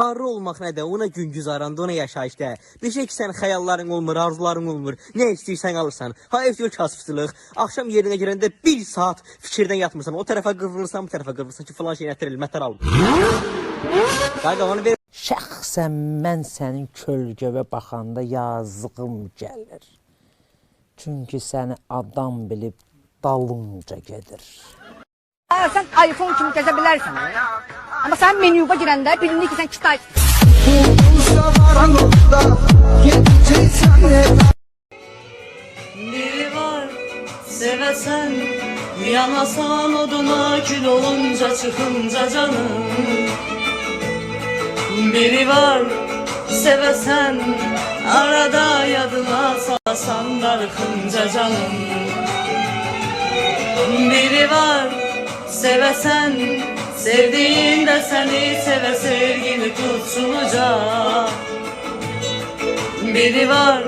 Varlı olmaq nədir? Ona gün güzaranda, ona yaşayışda. Bir şey ki sən xəyalların olmur, arzuların olmur. Nə istəyirsən alırsan. Ha ev yok kasıfçılıq. Axşam yerinə girəndə bir saat fikirdən yatmırsan. O tərəfə qıvrılırsan, bu tərəfə qıvrılırsan ki falan şey gətirir, mətər al. Qaqa onu ver. Şəxsən mən sənin kölgəvə baxanda yazığım gəlir. Çünki səni adam bilib dalınca gedir. Sen iPhone kimi gezebilirsin. Ama sen menüye girende bilindi ki sen Kitay. Biri var sevesen Yanasan oduna kül olunca çıkınca canım Biri var sevesen Arada yadına salasan darıkınca canım Biri var sevesen Sevdiğinde seni seve sevgini tutsunuca Biri var